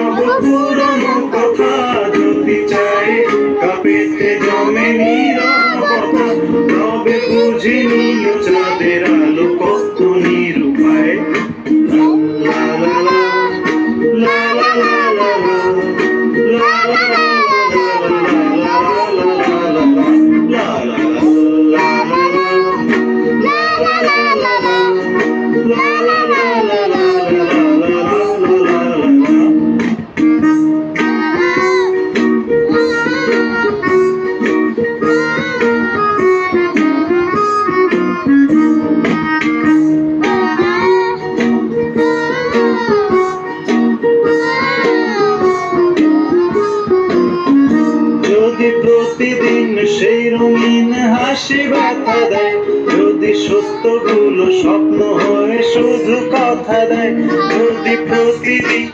সব পুরনো কথা যদি চায়ের কাপেতে জমে নীরবতা তবে বুঝে নিও প্রতিদিন সেই রঙিন হাসি ব্যথা দেয়। যদি সত্যগুলো স্বপ্ন হয়ে, শুধু কথা দেয়। যদি প্রতিদিন